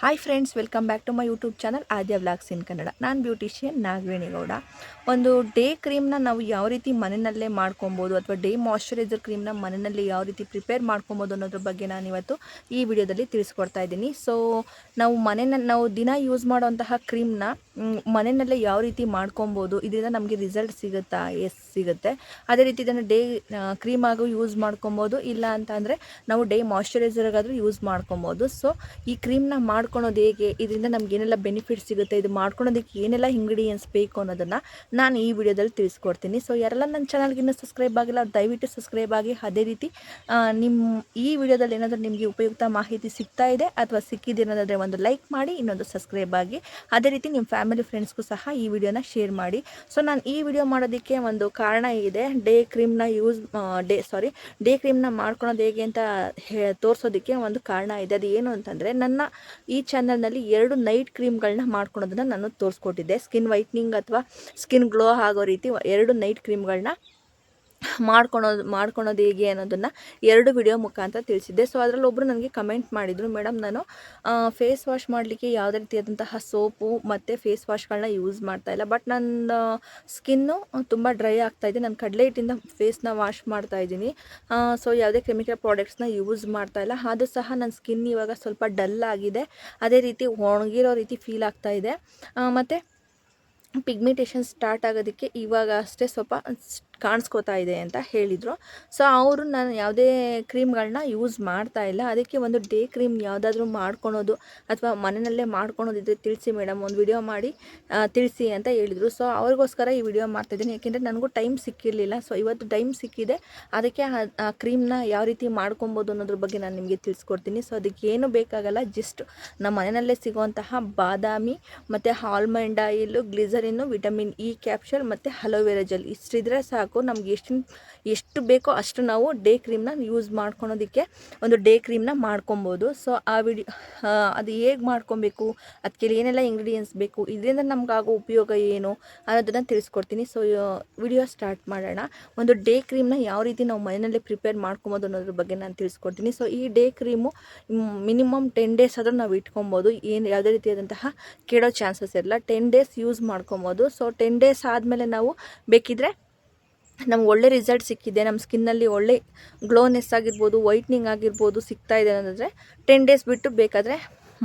Hi friends welcome back to my YouTube channel Aadya vlogs in Kannada ನಾನು beautician ನಾಗವೇಣಿಗೌಡ ಒಂದು day ಕ್ರೀಮ್ನ ನಾವು ಯಾವ ರೀತಿ ಮನೆಯಲ್ಲೇ ಮಾಡ್ಕೊಬೋದು ಅಥವಾ ಡೇ ಮಾಯ್ಶ್ಚರೈಸರ್ ಕ್ರೀಮ್ನ ಮನೆಯಲ್ಲಿ ಯಾವ ರೀತಿ ಪ್ರಿಪೇರ್ ಮಾಡ್ಕೊಬೋದು ಅನ್ನೋದ್ರ ಬಗ್ಗೆ ನಾನು ಇವತ್ತು ಈ ವಿಡಿಯೋದಲ್ಲಿ ತಿಳಿಸ್ಕೊಡ್ತಾ ಇದ್ದೀನಿ. ಸೊ ನಾವು ಮನೆಯಲ್ಲಿ ನಾವು ದಿನ ಯೂಸ್ ಮಾಡುವಂತಹ ಕ್ರೀಮ್ನ ಮನೆಯಲ್ಲೇ ಯಾವ ರೀತಿ ಮಾಡ್ಕೊಬೋದು, ಇದರಿಂದ ನಮಗೆ ರಿಸಲ್ಟ್ ಸಿಗುತ್ತಾ? ಎಸ್ ಸಿಗುತ್ತೆ. ಅದೇ ರೀತಿ ಇದನ್ನು ಡೇ ಕ್ರೀಮ್ ಆಗು ಯೂಸ್ ಮಾಡ್ಕೊಬೋದು. ಇಲ್ಲ ಅಂತ ನಾವು ಡೇ ಮಾಯಿಶ್ಚರೈಸರ್ಗಾದರೂ ಯೂಸ್ ಮಾಡ್ಕೊಬೋದು. ಸೊ ಈ ಕ್ರೀಮ್ನ ಮಾಡ್ಕೊಳೋದು ಹೇಗೆ? ಇದರಿಂದ ನಮಗೇನೆಲ್ಲ ಬೆನಿಫಿಟ್ ಸಿಗುತ್ತೆ? ಇದು ಮಾಡ್ಕೊಳೋದಕ್ಕೆ ಏನೆಲ್ಲ ಇಂಗ್ರೀಡಿಯೆಂಟ್ಸ್ ಬೇಕು ಅನ್ನೋದನ್ನು ನಾನು ಈ ವಿಡಿಯೋದಲ್ಲಿ ತಿಳಿಸ್ಕೊಡ್ತೀನಿ. ಸೊ ಯಾರೆಲ್ಲ ನನ್ನ ಚಾನಲ್ಗೆ ಇನ್ನೂ ಸಬ್ಸ್ಕ್ರೈಬ್ ಆಗಿಲ್ಲ, ದಯವಿಟ್ಟು ಸಬ್ಸ್ಕ್ರೈಬ್ ಆಗಿ. ಅದೇ ರೀತಿ ನಿಮ್ಮ ಈ ವಿಡಿಯೋದಲ್ಲಿ ಏನಾದರೂ ನಿಮಗೆ ಉಪಯುಕ್ತ ಮಾಹಿತಿ ಸಿಗ್ತಾ ಇದೆ ಅಥವಾ ಸಿಕ್ಕಿದೆ ಅನ್ನೋದಾದರೆ ಒಂದು ಲೈಕ್ ಮಾಡಿ, ಇನ್ನೊಂದು ಸಬ್ಸ್ಕ್ರೈಬ್ ಆಗಿ. ಅದೇ ರೀತಿ ನಿಮ್ಮ ಫ್ಯಾಮಿಲಿ ಫ್ರೆಂಡ್ಸ್ಗೂ ಸಹ ಈ ವಿಡಿಯೋನ ಶೇರ್ ಮಾಡಿ. ಸೊ ನಾನು ಈ ವಿಡಿಯೋ ಮಾಡೋದಕ್ಕೆ ಒಂದು ಕಾರಣ ಇದೆ. ಡೇ ಕ್ರೀಮ್ನ ಯೂಸ್ ಡೇ ಸಾರಿ ಡೇ ಕ್ರೀಮ್ನ ಮಾಡ್ಕೊಳೋದು ಹೇಗೆ ಅಂತ ತೋರಿಸೋದಕ್ಕೆ ಒಂದು ಕಾರಣ ಇದೆ. ಅದು ಏನು ಅಂತಂದರೆ, ನನ್ನ ಚಾನಲ್ನಲ್ಲಿ ಎರಡು ನೈಟ್ ಕ್ರೀಮ್ಗಳನ್ನ ಮಾಡ್ಕೊಳೋದನ್ನು ನಾನು ತೋರಿಸ್ಕೊಟ್ಟಿದ್ದೆ. ಸ್ಕಿನ್ ವೈಟ್ನಿಂಗ್ ಅಥವಾ ಸ್ಕಿನ್ ಗ್ಲೋ ಆಗೋ ರೀತಿ ಎರಡು ನೈಟ್ ಕ್ರೀಮ್ಗಳನ್ನ ಮಾಡ್ಕೊಳೋದು ಮಾಡ್ಕೊಳೋದು ಹೇಗೆ ಅನ್ನೋದನ್ನು ಎರಡು ವಿಡಿಯೋ ಮುಖಾಂತರ ತಿಳಿಸಿದ್ದೆ. ಸೊ ಅದರಲ್ಲಿ ಒಬ್ಬರು ನನಗೆ ಕಮೆಂಟ್ ಮಾಡಿದರು. ಮೇಡಮ್, ನಾನು ಫೇಸ್ ವಾಶ್ ಮಾಡಲಿಕ್ಕೆ ಯಾವುದೇ ರೀತಿಯಾದಂತಹ ಸೋಪು ಮತ್ತು ಫೇಸ್ ವಾಶ್ಗಳನ್ನ ಯೂಸ್ ಮಾಡ್ತಾಯಿಲ್ಲ ಬಟ್ ನನ್ನ ಸ್ಕಿನ್ನು ತುಂಬ ಡ್ರೈ ಆಗ್ತಾಯಿದೆ ನಾನು ಕಡಲೆ ಹಿಟ್ಟಿಂದ ಫೇಸ್ನ ವಾಶ್ ಮಾಡ್ತಾ ಇದ್ದೀನಿ. ಸೊ ಯಾವುದೇ ಕೆಮಿಕಲ್ ಪ್ರಾಡಕ್ಟ್ಸ್ನ ಯೂಸ್ ಮಾಡ್ತಾಯಿಲ್ಲ ಆದರೂ ಸಹ ನನ್ನ ಸ್ಕಿನ್ ಇವಾಗ ಸ್ವಲ್ಪ ಡಲ್ ಆಗಿದೆ. ಅದೇ ರೀತಿ ಒಣಗಿರೋ ರೀತಿ ಫೀಲ್ ಆಗ್ತಾಯಿದೆ ಮತ್ತು ಪಿಗ್ಮೆಂಟೇಷನ್ ಸ್ಟಾರ್ಟ್ ಆಗೋದಕ್ಕೆ ಇವಾಗ ಅಷ್ಟೇ ಸ್ವಲ್ಪ ಕಾಣಿಸ್ಕೋತಾ ಇದೆ ಅಂತ ಹೇಳಿದರು. ಸೊ ಅವರು ನಾನು ಯಾವುದೇ ಕ್ರೀಮ್ಗಳನ್ನ ಯೂಸ್ ಮಾಡ್ತಾ ಇಲ್ಲ. ಅದಕ್ಕೆ ಒಂದು ಡೇ ಕ್ರೀಮ್ ಯಾವುದಾದ್ರೂ ಮಾಡ್ಕೊಳೋದು ಅಥವಾ ಮನೆಯಲ್ಲೇ ಮಾಡ್ಕೊಳೋದಿದ್ರೆ ತಿಳಿಸಿ ಮೇಡಮ್, ಒಂದು ವಿಡಿಯೋ ಮಾಡಿ ತಿಳಿಸಿ ಅಂತ ಹೇಳಿದರು. ಸೊ ಅವ್ರಿಗೋಸ್ಕರ ಈ ವಿಡಿಯೋ ಮಾಡ್ತಾಯಿದ್ದೀನಿ ಯಾಕೆಂದರೆ ನನಗೂ ಟೈಮ್ ಸಿಕ್ಕಿರಲಿಲ್ಲ. ಸೊ ಇವತ್ತು ಟೈಮ್ ಸಿಕ್ಕಿದೆ. ಅದಕ್ಕೆ ಆ ಕ್ರೀಮ್ನ ಯಾವ ರೀತಿ ಮಾಡ್ಕೊಬೋದು ಅನ್ನೋದ್ರ ಬಗ್ಗೆ ನಾನು ನಿಮಗೆ ತಿಳಿಸ್ಕೊಡ್ತೀನಿ. ಸೊ ಅದಕ್ಕೆ ಏನು ಬೇಕಾಗಲ್ಲ. ಜಸ್ಟ್ ನಮ್ಮ ಮನೆಯಲ್ಲೇ ಸಿಗುವಂತಹ ಬಾದಾಮಿ ಮತ್ತು almond oil glycerin vitamin E capsule ಮತ್ತು ಅಲೋವೆರಾ ಜೆಲ್. ಇಷ್ಟಿದ್ರೆ ಸಾಕು. ಸಾಕು. ನಮ್ಗೆ ಎಷ್ಟು ಎಷ್ಟು ಬೇಕೋ ಅಷ್ಟು ನಾವು ಡೇ ಕ್ರೀಮ್ನ ಯೂಸ್ ಮಾಡ್ಕೊಳೋದಕ್ಕೆ ಒಂದು ಡೇ ಕ್ರೀಮ್ನ ಮಾಡ್ಕೊಬೋದು. ಸೊ, ಆ ವಿಡಿ ಅದು ಹೇಗೆ ಮಾಡ್ಕೊಬೇಕು ಅದಕ್ಕೆ ಏನೆಲ್ಲ ಇಂಗ್ರೀಡಿಯೆಂಟ್ಸ್ ಬೇಕು, ಇದರಿಂದ ನಮಗಾಗೋ ಉಪಯೋಗ ಏನು ಅನ್ನೋದನ್ನು ತಿಳಿಸ್ಕೊಡ್ತೀನಿ. ಸೊ ವಿಡಿಯೋ ಸ್ಟಾರ್ಟ್ ಮಾಡೋಣ. ಒಂದು ಡೇ ಕ್ರೀಮ್ನ ಯಾವ ರೀತಿ ನಾವು ಮನೆಯಲ್ಲೇ ಪ್ರಿಪೇರ್ ಮಾಡ್ಕೊಬೋದು ಅನ್ನೋದ್ರ ಬಗ್ಗೆ ನಾನು ತಿಳಿಸ್ಕೊಡ್ತೀನಿ. ಸೊ, ಈ day cream minimum ten days ಆದರೂ ನಾವು ಇಟ್ಕೊಬೋದು. ಏನು ಯಾವುದೇ ರೀತಿಯಾದಂತಹ ಕೇಳೋ ಚಾನ್ಸಸ್ ಇರಲ್ಲ. ಟೆನ್ ಡೇಸ್ ಯೂಸ್ ಮಾಡ್ಕೊಬೋದು. ಸೊ, ಟೆನ್ ಡೇಸ್ ಆದಮೇಲೆ ನಾವು ಬೇಕಿದ್ರೆ ನಮ್ಗೆ ಒಳ್ಳೆ ರಿಸಲ್ಟ್ ಸಿಕ್ಕಿದೆ. ನಮ್ಮ ಸ್ಕಿನ್ನಲ್ಲಿ ಒಳ್ಳೆ ಗ್ಲೋನೆಸ್ ಆಗಿರ್ಬೋದು ವೈಟ್ನಿಂಗ್ ಆಗಿರ್ಬೋದು ಸಿಗ್ತಾ ಇದೆ ಅನ್ನೋದಾದರೆ ಟೆನ್ ಡೇಸ್ ಬಿಟ್ಟು ಬೇಕಾದರೆ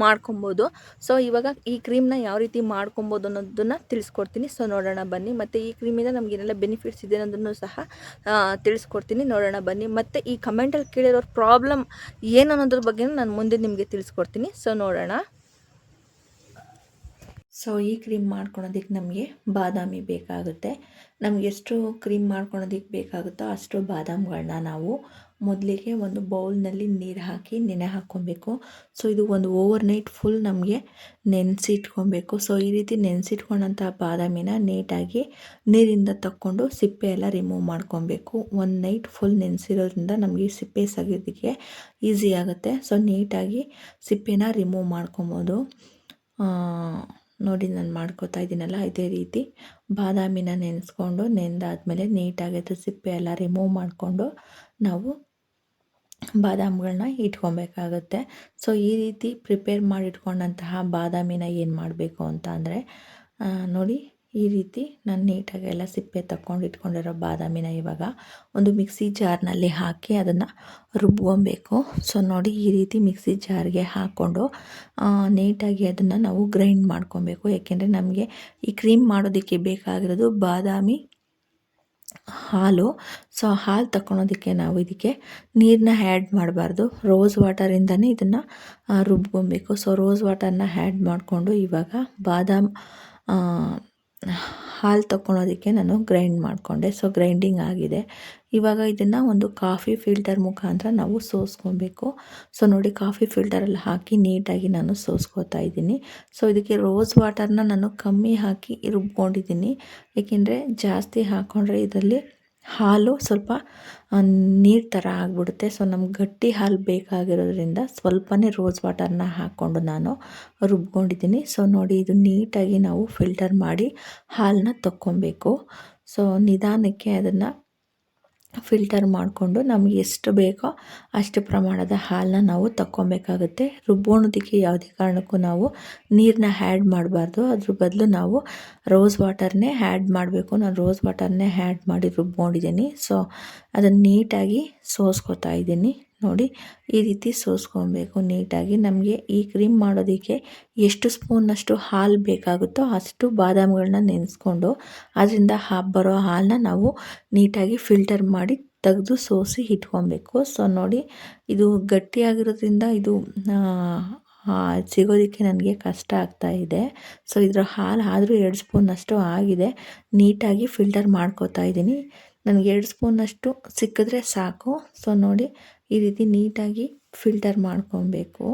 ಮಾಡ್ಕೊಬೋದು. ಸೊ ಇವಾಗ ಈ ಕ್ರೀಮ್ನ ಯಾವ ರೀತಿ ಮಾಡ್ಕೊಬೋದು ಅನ್ನೋದನ್ನು ತಿಳಿಸ್ಕೊಡ್ತೀನಿ. ಸೊ ನೋಡೋಣ ಬನ್ನಿ. ಮತ್ತು ಈ ಕ್ರೀಮಿಂದ ನಮ್ಗೆ ಏನೆಲ್ಲ ಬೆನಿಫಿಟ್ಸ್ ಇದೆ ಅನ್ನೋದನ್ನು ಸಹ ತಿಳಿಸ್ಕೊಡ್ತೀನಿ. ನೋಡೋಣ ಬನ್ನಿ. ಮತ್ತು ಈ ಕಮೆಂಟಲ್ಲಿ ಕೇಳಿರೋ ಪ್ರಾಬ್ಲಮ್ ಏನು ಅನ್ನೋದ್ರ ಬಗ್ಗೆ ನಾನು ಮುಂದೆ ನಿಮಗೆ ತಿಳಿಸ್ಕೊಡ್ತೀನಿ. ಸೊ ನೋಡೋಣ. ಸೊ ಈ ಕ್ರೀಮ್ ಮಾಡ್ಕೊಳೋದಕ್ಕೆ ನಮಗೆ ಬಾದಾಮಿ ಬೇಕಾಗುತ್ತೆ. ನಮ್ಗೆ ಎಷ್ಟು ಕ್ರೀಮ್ ಮಾಡ್ಕೊಳೋದಕ್ಕೆ ಬೇಕಾಗುತ್ತೋ ಅಷ್ಟು ಬಾದಾಮಿಗಳನ್ನ ನಾವು ಮೊದಲಿಗೆ ಒಂದು ಬೌಲ್ನಲ್ಲಿ ನೀರು ಹಾಕಿ ನೆನೆ ಹಾಕ್ಕೊಬೇಕು. ಸೊ ಇದು ಒಂದು ಓವರ್ ನೈಟ್ ಫುಲ್ ನಮಗೆ ನೆನೆಸಿಟ್ಕೊಬೇಕು. ಸೊ ಈ ರೀತಿ ನೆನೆಸಿಟ್ಕೊಂಡಂಥ ಬಾದಾಮಿನ ನೀಟಾಗಿ ನೀರಿಂದ ತಕ್ಕೊಂಡು ಸಿಪ್ಪೆ ಎಲ್ಲ ರಿಮೂವ್ ಮಾಡ್ಕೊಬೇಕು. ಒಂದು ನೈಟ್ ಫುಲ್ ನೆನೆಸಿರೋದ್ರಿಂದ ನಮಗೆ ಸಿಪ್ಪೆ ಸಗಿಯೋದಕ್ಕೆ ಈಸಿ ಆಗುತ್ತೆ. ಸೊ ನೀಟಾಗಿ ಸಿಪ್ಪೆನ ರಿಮೂವ್ ಮಾಡ್ಕೊಬೋದು. ನೋಡಿ ನಾನು ಮಾಡ್ಕೋತಾ ಇದ್ದೀನಲ್ಲ ಇದೇ ರೀತಿ. ಬಾದಾಮಿನ ನೆನೆಸ್ಕೊಂಡು ನೆನೆದಾದ್ಮೇಲೆ ನೀಟಾಗಿ ಅದು ಸಿಪ್ಪೆ ಎಲ್ಲ ರಿಮೂವ್ ಮಾಡಿಕೊಂಡು ನಾವು ಬಾದಾಮಿಗಳನ್ನ ಇಟ್ಕೊಬೇಕಾಗುತ್ತೆ. ಸೊ ಈ ರೀತಿ ಪ್ರಿಪೇರ್ ಮಾಡಿಟ್ಕೊಂಡಂತಹ ಬಾದಾಮಿನ ಏನು ಮಾಡಬೇಕು ಅಂತ ಅಂದರೆ ನೋಡಿ ಈ ರೀತಿ ನಾನು ನೀಟಾಗಿ ಎಲ್ಲ ಸಿಪ್ಪೆ ತಕ್ಕೊಂಡು ಇಟ್ಕೊಂಡಿರೋ ಬಾದಾಮಿನ ಇವಾಗ ಒಂದು ಮಿಕ್ಸಿ ಜಾರ್ನಲ್ಲಿ ಹಾಕಿ ಅದನ್ನು ರುಬ್ಕೊಬೇಕು. ಸೊ, ನೋಡಿ ಈ ರೀತಿ ಮಿಕ್ಸಿ ಜಾರ್ಗೆ ಹಾಕ್ಕೊಂಡು ನೀಟಾಗಿ ಅದನ್ನು ನಾವು ಗ್ರೈಂಡ್ ಮಾಡ್ಕೊಬೇಕು. ಯಾಕೆಂದರೆ ನಮಗೆ ಈ ಕ್ರೀಮ್ ಮಾಡೋದಕ್ಕೆ ಬೇಕಾಗಿರೋದು ಬಾದಾಮಿ ಹಾಲು. ಸೊ ಹಾಲು ತಗೊಳೋದಕ್ಕೆ ನಾವು ಇದಕ್ಕೆ ನೀರನ್ನ ಆ್ಯಡ್ ಮಾಡಬಾರ್ದು. ರೋಸ್ ವಾಟರಿಂದನೇ ಇದನ್ನು ರುಬ್ಕೊಬೇಕು. ಸೊ, ರೋಸ್ ವಾಟರ್ನ ಆ್ಯಡ್ ಮಾಡಿಕೊಂಡು ಇವಾಗ ಬಾದಾಮ್ ಹಾಲು ತಗೊಳೋದಕ್ಕೆ ನಾನು ಗ್ರೈಂಡ್ ಮಾಡಿಕೊಂಡೆ. ಸೊ ಗ್ರೈಂಡಿಂಗ್ ಆಗಿದೆ. ಇವಾಗ ಇದನ್ನು ಒಂದು ಕಾಫಿ ಫಿಲ್ಟರ್ ಮುಖಾಂತರ ನಾವು ಸೋಸ್ಕೊಬೇಕು. ಸೊ ನೋಡಿ ಕಾಫಿ ಫಿಲ್ಟರಲ್ಲಿ ಹಾಕಿ ನೀಟಾಗಿ ನಾನು ಸೋಸ್ಕೋತಾ ಇದ್ದೀನಿ. ಸೊ ಇದಕ್ಕೆ ರೋಸ್ ವಾಟರ್ನ ನಾನು ಕಮ್ಮಿ ಹಾಕಿ ರುಬ್ಕೊಂಡಿದ್ದೀನಿ. ಏಕೆಂದರೆ ಜಾಸ್ತಿ ಹಾಕ್ಕೊಂಡ್ರೆ ಇದರಲ್ಲಿ ಹಾಲು ಸ್ವಲ್ಪ ನೀರು ಥರ ಆಗಿಬಿಡುತ್ತೆ. ಸೊ ನಮ್ಗೆ ಗಟ್ಟಿ ಹಾಲು ಬೇಕಾಗಿರೋದ್ರಿಂದ ಸ್ವಲ್ಪನೇ ರೋಸ್ ವಾಟರ್ನ ಹಾಕ್ಕೊಂಡು ನಾನು ರುಬ್ಕೊಂಡಿದ್ದೀನಿ. ಸೊ ನೋಡಿ, ಇದು ನೀಟಾಗಿ ನಾವು ಫಿಲ್ಟರ್ ಮಾಡಿ ಹಾಲನ್ನ ತಕ್ಕೊಬೇಕು. ಸೊ ನಿಧಾನಕ್ಕೆ ಅದನ್ನು ಫಿಲ್ಟರ್ ಮಾಡಿಕೊಂಡು ನಮಗೆ ಎಷ್ಟು ಬೇಕೋ ಅಷ್ಟು ಪ್ರಮಾಣದ ಹಾಲನ್ನ ನಾವು ತಕ್ಕೊಬೇಕಾಗುತ್ತೆ. ರುಬ್ಬೋಣದಕ್ಕೆ ಯಾವುದೇ ಕಾರಣಕ್ಕೂ ನಾವು ನೀರನ್ನ ಹ್ಯಾಡ್ ಮಾಡಬಾರ್ದು. ಅದ್ರ ಬದಲು ನಾವು ರೋಸ್ ವಾಟರ್ನೇ ಹ್ಯಾಡ್ ಮಾಡಬೇಕು. ನಾನು ರೋಸ್ ವಾಟರ್ನೇ ಹ್ಯಾಡ್ ಮಾಡಿ ರುಬ್ಕೊಂಡಿದ್ದೀನಿ ಸೊ ಅದನ್ನು ನೀಟಾಗಿ ಸೋಸ್ಕೋತಾ ಇದ್ದೀನಿ. ನೋಡಿ ಈ ರೀತಿ ಸೋಸ್ಕೊಬೇಕು ನೀಟಾಗಿ. ನಮಗೆ ಈ ಕ್ರೀಮ್ ಮಾಡೋದಕ್ಕೆ ಎಷ್ಟು ಸ್ಪೂನಷ್ಟು ಹಾಲು ಬೇಕಾಗುತ್ತೋ ಅಷ್ಟು ಬಾದಾಮಿಗಳನ್ನ ನೆನೆಸ್ಕೊಂಡು ಅದರಿಂದ ಹಾ ಬರೋ ಹಾಲನ್ನ ನಾವು ನೀಟಾಗಿ ಫಿಲ್ಟರ್ ಮಾಡಿ ತೆಗೆದು ಸೋಸಿ ಇಟ್ಕೊಬೇಕು. ಸೊ, ನೋಡಿ ಇದು ಗಟ್ಟಿಯಾಗಿರೋದ್ರಿಂದ ಇದು ಸಿಗೋದಕ್ಕೆ ನನಗೆ ಕಷ್ಟ ಆಗ್ತಾ ಇದೆ. ಸೊ, ಇದರ ಹಾಲು ಆದರೂ ಎರಡು ಸ್ಪೂನಷ್ಟು ಆಗಿದೆ. ನೀಟಾಗಿ ಫಿಲ್ಟರ್ ಮಾಡ್ಕೋತಾ ಇದ್ದೀನಿ. ನನಗೆ ಎರಡು ಸ್ಪೂನಷ್ಟು ಸಿಕ್ಕಿದ್ರೆ ಸಾಕು. ಸೊ, ನೋಡಿ ಈ ರೀತಿ ನೀಟಾಗಿ ಫಿಲ್ಟರ್ ಮಾಡ್ಕೊಬೇಕು.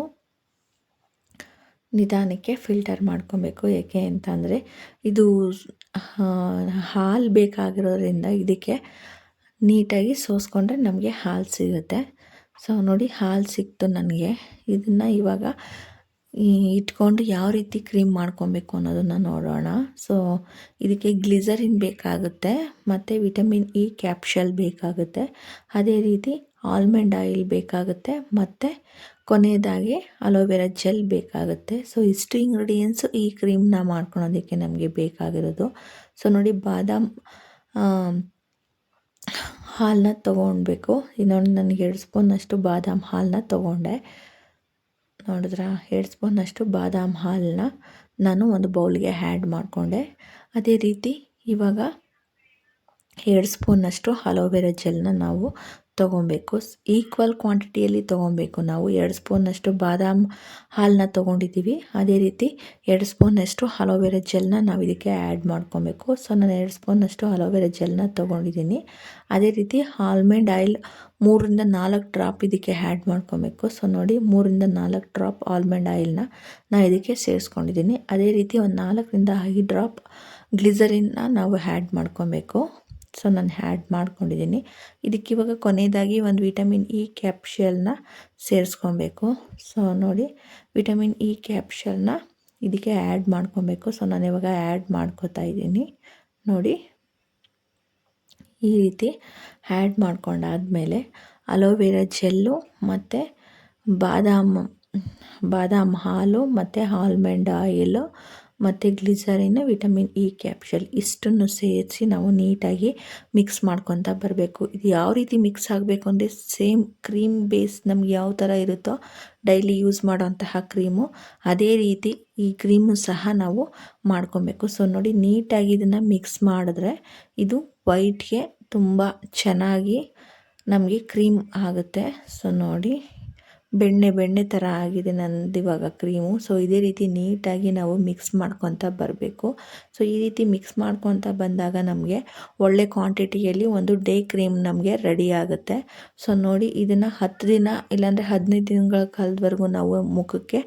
ನಿಧಾನಕ್ಕೆ ಫಿಲ್ಟರ್ ಮಾಡ್ಕೊಬೇಕು. ಏಕೆ ಅಂತಂದರೆ ಇದು ಹಾಲು ಬೇಕಾಗಿರೋದ್ರಿಂದ ಇದಕ್ಕೆ ನೀಟಾಗಿ ಸೋಸ್ಕೊಂಡ್ರೆ ನಮಗೆ ಹಾಲು ಸಿಗುತ್ತೆ. ಸೊ, ನೋಡಿ ಹಾಲು ಸಿಕ್ತು ನನಗೆ. ಇದನ್ನು ಇವಾಗ ಇಟ್ಕೊಂಡು ಯಾವ ರೀತಿ ಕ್ರೀಮ್ ಮಾಡ್ಕೊಬೇಕು ಅನ್ನೋದನ್ನು ನೋಡೋಣ. ಸೊ, ಇದಕ್ಕೆ ಗ್ಲಿಸರಿನ್ ಬೇಕಾಗುತ್ತೆ, ಮತ್ತು ವಿಟಮಿನ್ ಇ ಕ್ಯಾಪ್ಷಲ್ ಬೇಕಾಗುತ್ತೆ. ಅದೇ ರೀತಿ ಆಲ್ಮಂಡ್ ಆಯಿಲ್ ಬೇಕಾಗುತ್ತೆ, ಮತ್ತು ಕೊನೆಯದಾಗಿ ಅಲೋವೆರಾ ಜೆಲ್ ಬೇಕಾಗುತ್ತೆ. ಸೊ ಇಷ್ಟು ಇಂಗ್ರೀಡಿಯೆಂಟ್ಸು ಈ ಕ್ರೀಮ್ನ ಮಾಡ್ಕೊಳೋದಕ್ಕೆ ನಮಗೆ ಬೇಕಾಗಿರೋದು. ಸೊ ನೋಡಿ ಬಾದಾಮ್ ಹಾಲನ್ನ ತೊಗೊಳ್ಬೇಕು ಇನ್ನೊಂದು ನನಗೆ ಎರಡು ಸ್ಪೂನಷ್ಟು ಬಾದಾಮ್ ಹಾಲನ್ನ ತೊಗೊಂಡೆ. ನೋಡಿದ್ರ? ಎರಡು ಸ್ಪೂನಷ್ಟು ಬಾದಾಮ್ ಹಾಲನ್ನ ನಾನು ಒಂದು ಬೌಲ್ಗೆ ಆ್ಯಡ್ ಮಾಡಿಕೊಂಡೆ. ಅದೇ ರೀತಿ ಇವಾಗ ಎರಡು ಸ್ಪೂನಷ್ಟು ಅಲೋವೆರಾ ಜೆಲ್ನ ನಾವು ತೊಗೊಬೇಕು ಈಕ್ವಲ್ ಕ್ವಾಂಟಿಟಿಯಲ್ಲಿ ತೊಗೊಬೇಕು ನಾವು. ಎರಡು ಸ್ಪೂನಷ್ಟು ಬಾದಾಮ್ ಹಾಲನ್ನ ತೊಗೊಂಡಿದ್ದೀವಿ. ಅದೇ ರೀತಿ ಎರಡು ಸ್ಪೂನಷ್ಟು ಅಲೋವೆರಾ ಜೆಲ್ನ ನಾವು ಇದಕ್ಕೆ ಆ್ಯಡ್ ಮಾಡ್ಕೊಬೇಕು. ಸೊ ನಾನು ಎರಡು ಸ್ಪೂನಷ್ಟು ಅಲೋವೆರಾ ಜೆಲ್ನ ತೊಗೊಂಡಿದ್ದೀನಿ. ಅದೇ ರೀತಿ ಆಲ್ಮಂಡ್ ಆಯಿಲ್ ಮೂರಿಂದ ನಾಲ್ಕು ಡ್ರಾಪ್ ಇದಕ್ಕೆ ಆ್ಯಡ್ ಮಾಡ್ಕೊಬೇಕು. ಸೊ ನೋಡಿ ಮೂರಿಂದ ನಾಲ್ಕು ಡ್ರಾಪ್ ಆಲ್ಮಂಡ್ ಆಯಿಲ್ನ ನಾನು ಇದಕ್ಕೆ ಸೇರಿಸ್ಕೊಂಡಿದ್ದೀನಿ. ಅದೇ ರೀತಿ ಒಂದು ನಾಲ್ಕರಿಂದ ಐದು ಡ್ರಾಪ್ ಗ್ಲಿಸರಿನ್ನ ನಾವು ಆ್ಯಡ್ ಮಾಡ್ಕೊಬೇಕು. ಸೊ ನಾನು ಹ್ಯಾಡ್ ಮಾಡ್ಕೊಂಡಿದ್ದೀನಿ ಇದಕ್ಕೆ ಇವಾಗ ಕೊನೆಯದಾಗಿ ಒಂದು ವಿಟಮಿನ್ ಇ ಕ್ಯಾಪ್ಷಲ್ನ ಸೇರಿಸ್ಕೊಬೇಕು. ಸೊ ನೋಡಿ ವಿಟಮಿನ್ ಇ ಕ್ಯಾಪ್ಷಲ್ನ ಇದಕ್ಕೆ ಆ್ಯಡ್ ಮಾಡ್ಕೊಬೇಕು. ಸೊ ನಾನು ಇವಾಗ ಆ್ಯಡ್ ಮಾಡ್ಕೋತಾ ಇದ್ದೀನಿ ನೋಡಿ, ಈ ರೀತಿ ಆ್ಯಡ್ ಮಾಡ್ಕೊಂಡಾದಮೇಲೆ ಅಲೋವೆರಾ ಜೆಲ್ಲು ಮತ್ತು ಬಾದಾಮ್ ಬಾದಾಮ್ ಹಾಲು ಮತ್ತು ಆಲ್ಮಂಡ್ ಆಯಿಲು ಮತ್ತು ಗ್ಲಿಸರಿನ್, ವಿಟಮಿನ್ ಇ ಕ್ಯಾಪ್ಷಲ್ ಇಷ್ಟನ್ನು ಸೇರಿಸಿ ನಾವು ನೀಟಾಗಿ ಮಿಕ್ಸ್ ಮಾಡ್ಕೊತ ಬರಬೇಕು. ಇದು ಯಾವ ರೀತಿ ಮಿಕ್ಸ್ ಆಗಬೇಕು ಅಂದರೆ ಸೇಮ್ ಕ್ರೀಮ್ ಬೇಸ್ ನಮ್ಗೆ ಯಾವ ಥರ ಇರುತ್ತೋ ಡೈಲಿ ಯೂಸ್ ಮಾಡುವಂತಹ ಕ್ರೀಮು, ಅದೇ ರೀತಿ ಈ ಕ್ರೀಮು ಸಹ ನಾವು ಮಾಡ್ಕೊಬೇಕು. ಸೊ, ನೋಡಿ ನೀಟಾಗಿ ಇದನ್ನು ಮಿಕ್ಸ್ ಮಾಡಿದ್ರೆ ಇದು ವೈಟ್ಗೆ ತುಂಬ ಚೆನ್ನಾಗಿ ನಮಗೆ ಕ್ರೀಮ್ ಆಗುತ್ತೆ. ಸೊ, ನೋಡಿ. ಬೆಣ್ಣೆ ಬೆಣ್ಣೆ ಥರ ಆಗಿದೆ ನಂದು ಇವಾಗ ಕ್ರೀಮು. ಸೊ ಇದೇ ರೀತಿ ನೀಟಾಗಿ ನಾವು ಮಿಕ್ಸ್ ಮಾಡ್ಕೊತ ಬರಬೇಕು. ಸೊ ಈ ರೀತಿ ಮಿಕ್ಸ್ ಮಾಡ್ಕೊತ ಬಂದಾಗ ನಮಗೆ ಒಳ್ಳೆ ಕ್ವಾಂಟಿಟಿಯಲ್ಲಿ ಒಂದು ಡೇ ಕ್ರೀಮ್ ನಮಗೆ ರೆಡಿ ಆಗುತ್ತೆ. ಸೊ ನೋಡಿ ಇದನ್ನು ಹತ್ತು ದಿನ ಇಲ್ಲಾಂದರೆ ಹದಿನೈದು ದಿನಗಳ ಕಾಲದವರೆಗೂ ನಾವು ಮುಖಕ್ಕೆ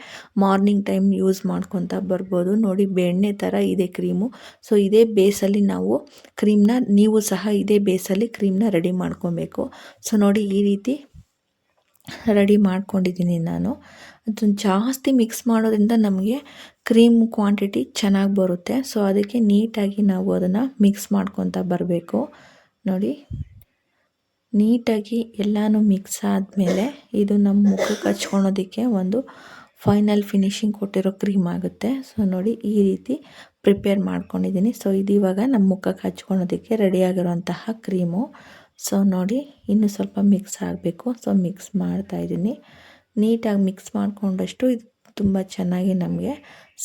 ಮಾರ್ನಿಂಗ್ ಟೈಮ್ ಯೂಸ್ ಮಾಡ್ಕೊತ ಬರ್ಬೋದು. ನೋಡಿ ಬೆಣ್ಣೆ ಥರ ಇದೆ ಕ್ರೀಮು ಸೊ ಇದೇ ಬೇಸಲ್ಲಿ ನಾವು ಕ್ರೀಮ್ನ ನೀವು ಸಹ ಇದೇ ಬೇಸಲ್ಲಿ ಕ್ರೀಮ್ನ ರೆಡಿ ಮಾಡ್ಕೊಬೇಕು. ಸೊ ನೋಡಿ ಈ ರೀತಿ ರೆಡಿ ಮಾಡ್ಕೊಂಡಿದ್ದೀನಿ ನಾನು. ಅದನ್ನು ಜಾಸ್ತಿ ಮಿಕ್ಸ್ ಮಾಡೋದ್ರಿಂದ ನಮಗೆ ಕ್ರೀಮ್ ಕ್ವಾಂಟಿಟಿ ಚೆನ್ನಾಗಿ ಬರುತ್ತೆ. ಸೊ ಅದಕ್ಕೆ ನೀಟಾಗಿ ನಾವು ಅದನ್ನು ಮಿಕ್ಸ್ ಮಾಡ್ಕೊತ ಬರಬೇಕು. ನೋಡಿ, ನೀಟಾಗಿ ಎಲ್ಲನೂ ಮಿಕ್ಸ್ ಆದಮೇಲೆ ಇದು ನಮ್ಮ ಮುಖಕ್ಕೆ ಹಚ್ಕೊಳೋದಕ್ಕೆ ಒಂದು ಫೈನಲ್ ಫಿನಿಶಿಂಗ್ ಕೊಟ್ಟಿರೋ ಕ್ರೀಮ್ ಆಗುತ್ತೆ. ಸೊ ನೋಡಿ, ಈ ರೀತಿ ಪ್ರಿಪೇರ್ ಮಾಡ್ಕೊಂಡಿದ್ದೀನಿ. ಸೊ ಇದು ಇವಾಗ ನಮ್ಮ ಮುಖಕ್ಕೆ ಹಚ್ಕೊಳೋದಕ್ಕೆ ರೆಡಿಯಾಗಿರುವಂತಹ ಕ್ರೀಮು ಸೊ ನೋಡಿ, ಇನ್ನೂ ಸ್ವಲ್ಪ ಮಿಕ್ಸ್ ಆಗಬೇಕು. ಸೊ ಮಿಕ್ಸ್ ಮಾಡ್ತಾಯಿದ್ದೀನಿ ನೀಟಾಗಿ ಮಿಕ್ಸ್ ಮಾಡಿಕೊಂಡಷ್ಟು ಇದು ತುಂಬ ಚೆನ್ನಾಗಿ ನಮಗೆ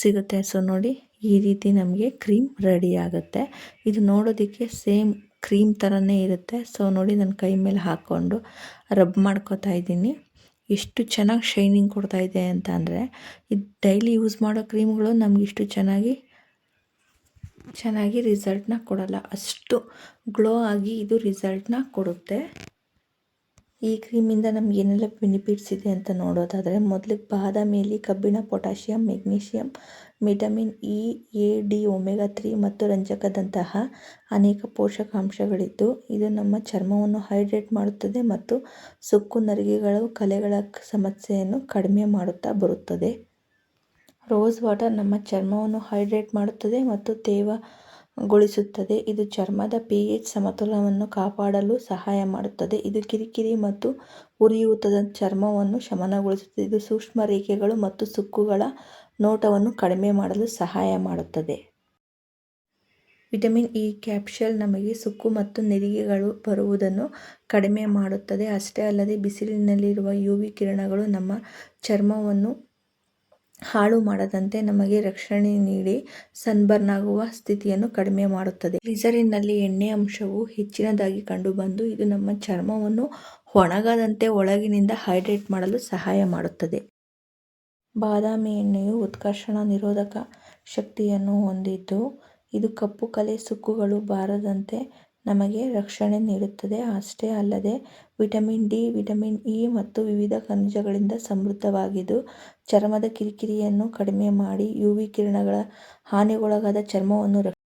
ಸಿಗುತ್ತೆ. ಸೊ ನೋಡಿ, ಈ ರೀತಿ ನಮಗೆ ಕ್ರೀಮ್ ರೆಡಿ ಆಗುತ್ತೆ. ಇದು ನೋಡೋದಕ್ಕೆ ಸೇಮ್ ಕ್ರೀಮ್ ಥರನೇ ಇರುತ್ತೆ. ಸೊ ನೋಡಿ, ನನ್ನ ಕೈ ಮೇಲೆ ಹಾಕ್ಕೊಂಡು ರಬ್ ಮಾಡ್ಕೋತಾ ಇದ್ದೀನಿ. ಎಷ್ಟು ಚೆನ್ನಾಗಿ ಶೈನಿಂಗ್ ಕೊಡ್ತಾ ಇದೆ ಅಂತ ಅಂದರೆ ಇದು ಡೈಲಿ ಯೂಸ್ ಮಾಡೋ ಕ್ರೀಮ್ಗಳು ನಮಗಿಷ್ಟು ಚೆನ್ನಾಗಿ ಚೆನ್ನಾಗಿ ರಿಸಲ್ಟ್ನ ಕೊಡಲ್ಲ. ಅಷ್ಟು ಗ್ಲೋ ಆಗಿ ಇದು ರಿಸಲ್ಟ್ನ ಕೊಡುತ್ತೆ. ಈ ಕ್ರೀಮಿಂದ ನಮ್ಗೆ ಏನೆಲ್ಲ ಬೆನಿಫಿಟ್ಸ್ ಇದೆ ಅಂತ ನೋಡೋದಾದರೆ, ಮೊದಲಿಗೆ ಬಾದಾಮಿಯಲ್ಲಿ ಕಬ್ಬಿಣ, potassium, magnesium, vitamin E, A, D, omega three ಮತ್ತು ರಂಜಕದಂತಹ ಅನೇಕ ಪೋಷಕಾಂಶಗಳಿದ್ದು, ಇದು ನಮ್ಮ ಚರ್ಮವನ್ನು ಹೈಡ್ರೇಟ್ ಮಾಡುತ್ತದೆ ಮತ್ತು ಸುಕ್ಕು, ನರಿಗೆಗಳು, ಕಲೆಗಳ ಸಮಸ್ಯೆಯನ್ನು ಕಡಿಮೆ ಮಾಡುತ್ತಾ ಬರುತ್ತದೆ. ರೋಸ್ ವಾಟರ್ ನಮ್ಮ ಚರ್ಮವನ್ನು ಹೈಡ್ರೇಟ್ ಮಾಡುತ್ತದೆ ಮತ್ತು ತೇವಗೊಳಿಸುತ್ತದೆ. ಇದು ಚರ್ಮದ ಪಿ ಎಚ್ ಸಮತೋಲನವನ್ನು ಕಾಪಾಡಲು ಸಹಾಯ ಮಾಡುತ್ತದೆ. ಇದು ಕಿರಿಕಿರಿ ಮತ್ತು ಉರಿಯೂತದ ಚರ್ಮವನ್ನು ಶಮನಗೊಳಿಸುತ್ತದೆ. ಇದು ಸೂಕ್ಷ್ಮ ರೇಖೆಗಳು ಮತ್ತು ಸುಕ್ಕುಗಳ ನೋಟವನ್ನು ಕಡಿಮೆ ಮಾಡಲು ಸಹಾಯ ಮಾಡುತ್ತದೆ. ವಿಟಮಿನ್ ಇ ಕ್ಯಾಪ್ಸುಲ್ ನಮಗೆ ಸುಕ್ಕು ಮತ್ತು ನೆರಿಗೆಗಳು ಬರುವುದನ್ನು ಕಡಿಮೆ ಮಾಡುತ್ತದೆ. ಅಷ್ಟೇ ಅಲ್ಲದೆ ಬಿಸಿಲಿನಲ್ಲಿರುವ ಯು ವಿ ಕಿರಣಗಳು ನಮ್ಮ ಚರ್ಮವನ್ನು ಹಾಳು ಮಾಡದಂತೆ ನಮಗೆ ರಕ್ಷಣೆ ನೀಡಿ ಸನ್ಬರ್ನ್ ಆಗುವ ಸ್ಥಿತಿಯನ್ನು ಕಡಿಮೆ ಮಾಡುತ್ತದೆ. ಗ್ಲಿಸರಿನ್ನಲ್ಲಿ ಎಣ್ಣೆ ಅಂಶವು ಹೆಚ್ಚಿನದಾಗಿ ಕಂಡುಬಂದು ಇದು ನಮ್ಮ ಚರ್ಮವನ್ನು ಒಣಗದಂತೆ ಒಳಗಿನಿಂದ ಹೈಡ್ರೇಟ್ ಮಾಡಲು ಸಹಾಯ ಮಾಡುತ್ತದೆ. ಬಾದಾಮಿ ಎಣ್ಣೆಯು ಉತ್ಕರ್ಷಣ ನಿರೋಧಕ ಶಕ್ತಿಯನ್ನು ಹೊಂದಿದ್ದು, ಇದು ಕಪ್ಪು ಕಲೆ ಸುಕ್ಕುಗಳು ಬಾರದಂತೆ ನಮಗೆ ರಕ್ಷಣೆ ನೀಡುತ್ತದೆ. ಅಷ್ಟೇ ಅಲ್ಲದೆ ವಿಟಮಿನ್ ಡಿ, ವಿಟಮಿನ್ ಇ ಮತ್ತು ವಿವಿಧ ಖನಿಜಗಳಿಂದ ಸಮೃದ್ಧವಾಗಿದ್ದು ಚರ್ಮದ ಕಿರಿಕಿರಿಯನ್ನು ಕಡಿಮೆ ಮಾಡಿ ಯು ವಿ ಕಿರಣಗಳ ಹಾನಿಗೊಳಗಾದ ಚರ್ಮವನ್ನು ರಕ್ಷ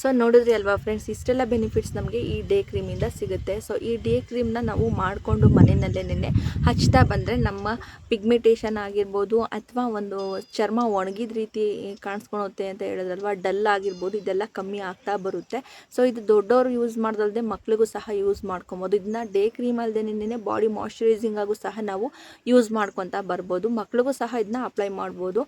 ಸೊ ನೋಡಿದ್ರಿ ಅಲ್ವಾ ಫ್ರೆಂಡ್ಸ್ ಇಷ್ಟೆಲ್ಲ ಬೆನಿಫಿಟ್ಸ್ ನಮಗೆ ಈ ಡೇ ಕ್ರೀಮಿಂದ ಸಿಗುತ್ತೆ. ಸೊ ಈ ಡೇ ಕ್ರೀಮ್ನ ನಾವು ಮಾಡಿಕೊಂಡು ಮನೆಯಲ್ಲೇ ನಿನ್ನೆ ಹಚ್ತಾ ಬಂದರೆ ನಮ್ಮ ಪಿಗ್ಮೆಂಟೇಷನ್ ಆಗಿರ್ಬೋದು ಅಥವಾ ಒಂದು ಚರ್ಮ ಒಣಗಿದ ರೀತಿ ಕಾಣಿಸ್ಕೊಳುತ್ತೆ ಅಂತ ಹೇಳಿದ್ರಲ್ವ ಡಲ್ ಆಗಿರ್ಬೋದು, ಇದೆಲ್ಲ ಕಮ್ಮಿ ಆಗ್ತಾ ಬರುತ್ತೆ. ಸೊ ಇದು ದೊಡ್ಡವರು ಯೂಸ್ ಮಾಡ್ದಲ್ದೆ ಮಕ್ಕಳಿಗೂ ಸಹ ಯೂಸ್ ಮಾಡ್ಕೊಬೋದು. ಇದನ್ನ ಡೇ ಕ್ರೀಮ್ ಅಲ್ಲದೆ ನಿನ್ನೆ ಬಾಡಿ ಮಾಯಶ್ಚರೈಸಿಂಗ್ ಆಗು ಸಹ ನಾವು ಯೂಸ್ ಮಾಡ್ಕೊತಾ ಬರ್ಬೋದು. ಮಕ್ಳಿಗೂ ಸಹ ಇದನ್ನ ಅಪ್ಲೈ ಮಾಡ್ಬೋದು.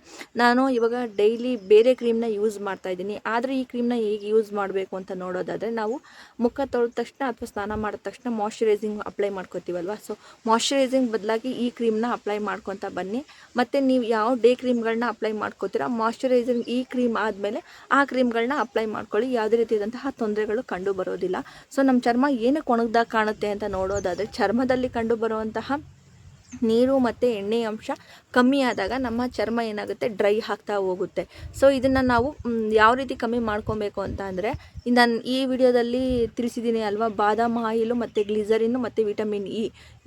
ನಾನು ಇವಾಗ ಡೈಲಿ ಬೇರೆ ಕ್ರೀಮ್ನ ಯೂಸ್ ಮಾಡ್ತಾ ಇದ್ದೀನಿ. ಆದರೆ ಈ ಕ್ರೀಮ್ನ ಹೇಗೆ ಮಾಡಬೇಕು ಅಂತ ನೋಡೋದಾದರೆ ನಾವು ಮುಖ ತೊಳೆದ ತಕ್ಷಣ ಅಥವಾ ಸ್ನಾನ ಮಾಡಿದ ತಕ್ಷಣ ಮಾಯ್ಶ್ಚರೈಸಿಂಗ್ ಅಪ್ಲೈ ಮಾಡ್ಕೋತೀವಲ್ವ? ಸೊ ಮಾಯ್ಶ್ಚರೈಸಿಂಗ್ ಬದಲಾಗಿ ಈ ಕ್ರೀಮ್ನ ಅಪ್ಲೈ ಮಾಡ್ಕೊತಾ ಬನ್ನಿ. ಮತ್ತು ನೀವು ಯಾವ ಡೇ ಕ್ರೀಮ್ಗಳನ್ನ ಅಪ್ಲೈ ಮಾಡ್ಕೋತೀರಾ ಮಾಯ್ಶ್ಚರೈಸಿಂಗ್ ಈ ಕ್ರೀಮ್ ಆದಮೇಲೆ ಆ ಕ್ರೀಮ್ಗಳನ್ನ ಅಪ್ಲೈ ಮಾಡ್ಕೊಳ್ಳಿ. ಯಾವುದೇ ರೀತಿಯಾದಂತಹ ತೊಂದರೆಗಳು ಕಂಡು ಬರೋದಿಲ್ಲ ಸೊ ನಮ್ಮ ಚರ್ಮ ಏನಕ್ಕೆ ಒಣಗ್ದಾಗ ಕಾಣುತ್ತೆ ಅಂತ ನೋಡೋದಾದರೆ, ಚರ್ಮದಲ್ಲಿ ಕಂಡು ಬರುವಂತಹ ನೀರು ಮತ್ತು ಎಣ್ಣೆ ಅಂಶ ಕಮ್ಮಿ ನಮ್ಮ ಚರ್ಮ ಏನಾಗುತ್ತೆ? ಡ್ರೈ ಆಗ್ತಾ ಹೋಗುತ್ತೆ. ಸೊ ಇದನ್ನು ನಾವು ಯಾವ ರೀತಿ ಕಮ್ಮಿ ಮಾಡ್ಕೊಬೇಕು ಅಂತ ಅಂದರೆ ನಾನು, ಈ ವಿಡಿಯೋದಲ್ಲಿ ತಿಳಿಸಿದ್ದೀನಿ ಅಲ್ವಾ? ಬಾದಾಮ್ ಆಯಿಲು ಮತ್ತು ಗ್ಲಿಸರಿನ್ನು ಮತ್ತು ವಿಟಮಿನ್ ಇ.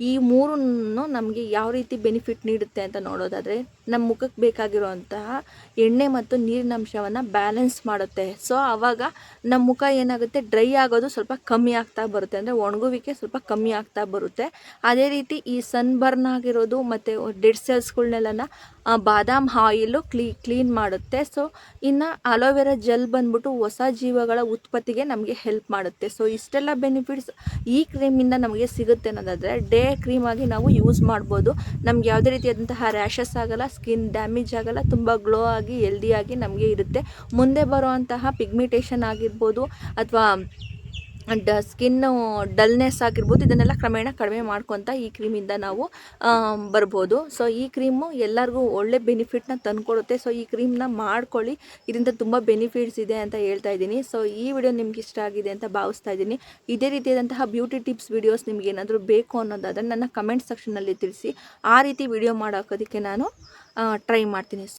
ಈ ಮೂರನ್ನು ನಮಗೆ ಯಾವ ರೀತಿ ಬೆನಿಫಿಟ್ ನೀಡುತ್ತೆ ಅಂತ ನೋಡೋದಾದರೆ ನಮ್ಮ ಮುಖಕ್ಕೆ ಬೇಕಾಗಿರುವಂತಹ ಎಣ್ಣೆ ಮತ್ತು ನೀರಿನ ಅಂಶವನ್ನು ಬ್ಯಾಲೆನ್ಸ್ ಮಾಡುತ್ತೆ. ಸೊ ಆವಾಗ ನಮ್ಮ ಮುಖ ಏನಾಗುತ್ತೆ? ಡ್ರೈ ಆಗೋದು ಸ್ವಲ್ಪ ಕಮ್ಮಿ ಆಗ್ತಾ ಬರುತ್ತೆ. ಅಂದರೆ ಒಣಗುವಿಕೆ ಸ್ವಲ್ಪ ಕಮ್ಮಿ ಆಗ್ತಾ ಬರುತ್ತೆ. ಅದೇ ರೀತಿ ಈ ಸನ್ ಬರ್ನ್ ಆಗಿರೋದು ಮತ್ತು ಡೆಡ್ ಸೆಲ್ಸ್ಗಳನ್ನೆಲ್ಲ ಬಾದಾಮ್ ಆಯಿಲು ಕ್ಲೀ ಕ್ಲೀನ್ ಮಾಡುತ್ತೆ. ಸೊ ಇನ್ನು ಅಲೋವೆರಾ ಜೆಲ್ ಬಂದ್ಬಿಟ್ಟು ಹೊಸ ಜೀವಗಳ ಉತ್ಪತ್ತಿಗೆ ನಮಗೆ ಹೆಲ್ಪ್ ಮಾಡುತ್ತೆ. ಸೊ ಇಷ್ಟೆಲ್ಲ ಬೆನಿಫಿಟ್ಸ್ ಈ ಕ್ರೀಮಿಂದ ನಮಗೆ ಸಿಗುತ್ತೆ ಅನ್ನೋದಾದರೆ ಡೇ ಕ್ರೀಮಾಗಿ ನಾವು ಯೂಸ್ ಮಾಡ್ಬೋದು. ನಮ್ಗೆ ಯಾವುದೇ ರೀತಿಯಾದಂತಹ ರ್ಯಾಷಸ್ ಆಗಲ್ಲ ಸ್ಕಿನ್ ಡ್ಯಾಮೇಜ್ ಆಗಲ್ಲ, ತುಂಬ ಗ್ಲೋ ಆಗಿ ಹೆಲ್ದಿಯಾಗಿ ನಮಗೆ ಇರುತ್ತೆ. ಮುಂದೆ ಬರುವಂತಹ ಪಿಗ್ಮಿಟೇಷನ್ ಆಗಿರ್ಬೋದು, ಅಥವಾ ಡ ಸ್ಕಿನ್ನು ಡಲ್ನೆಸ್ ಆಗಿರ್ಬೋದು, ಇದನ್ನೆಲ್ಲ ಕ್ರಮೇಣ ಕಡಿಮೆ ಮಾಡ್ಕೊತ ಈ ಕ್ರೀಮಿಂದ ನಾವು ಬರ್ಬೋದು. ಸೊ, ಈ ಕ್ರೀಮು ಎಲ್ಲರಿಗೂ ಒಳ್ಳೆ ಬೆನಿಫಿಟ್ನ ತಂದುಕೊಡುತ್ತೆ. ಸೊ, ಈ ಕ್ರೀಮ್ನ ಮಾಡ್ಕೊಳ್ಳಿ. ಇದರಿಂದ ತುಂಬ ಬೆನಿಫಿಟ್ಸ್ ಇದೆ ಅಂತ ಹೇಳ್ತಾ ಇದ್ದೀನಿ. ಸೊ, ಈ ವಿಡಿಯೋ ನಿಮ್ಗೆ ಇಷ್ಟ ಆಗಿದೆ ಅಂತ ಭಾವಿಸ್ತಾ ಇದ್ದೀನಿ. ಇದೇ ರೀತಿಯಾದಂತಹ ಬ್ಯೂಟಿ ಟಿಪ್ಸ್ ವಿಡಿಯೋಸ್ ನಿಮ್ಗೆ ಏನಾದರೂ ಬೇಕು ಅನ್ನೋದಾದರೆ ನನ್ನ ಕಮೆಂಟ್ ಸೆಕ್ಷನ್ನಲ್ಲಿ ತಿಳಿಸಿ. ಆ ರೀತಿ ವಿಡಿಯೋ ಮಾಡೋಕೋದಕ್ಕೆ ನಾನು ಟ್ರೈ ಮಾಡ್ತೀನಿ.